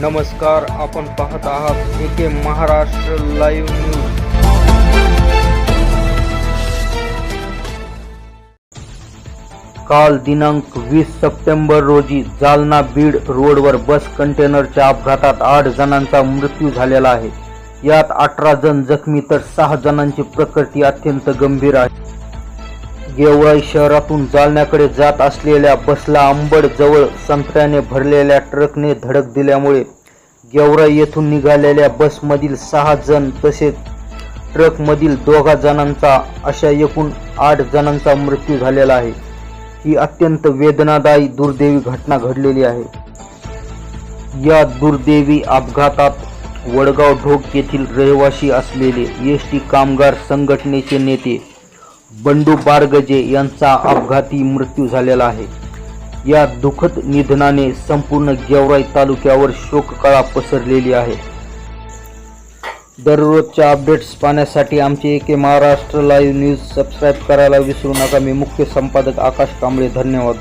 नमस्कार आपण पाहत आहात एके महाराष्ट्र लाईव्ह न्यूज. काल दिनांक वीस सप्टेंबर रोजी जालना बीड रोडवर बस कंटेनरच्या अपघातात आठ जणांचा मृत्यू झालेला आहे. यात अठरा जण जखमी तर सहा जणांची प्रकृती अत्यंत गंभीर आहे. गेवराई शहरातून जालन्याकडे जात असलेल्या बसला आंबड जवळ संत्र्याने भरलेल्या ट्रकने धडक दिल्यामुळे गेवराई येथून निघालेल्या बसमधील सहा जण तसेच ट्रकमधील दोघा जणांचा अशा एकूण आठ जणांचा मृत्यू झालेला आहे. ही अत्यंत वेदनादायी दुर्दैवी घटना घडलेली आहे. या दुर्दैवी अपघातात वडगाव ढोक येथील रहिवासी असलेले एस टी कामगार संघटनेचे नेते बंडू बारगजे यांचा अपघाती मृत्यू झालेला आहे. या दुःखद निधनाने संपूर्ण गेवराई तालुक्यावर शोककळा पसरलेली आहे. दररोजच्या अपडेट्स पाहण्यासाठी आमचे एके महाराष्ट्र लाईव्ह न्यूज सबस्क्राईब करायला विसरू नका. मी मुख्य संपादक आकाश कांबळे. धन्यवाद.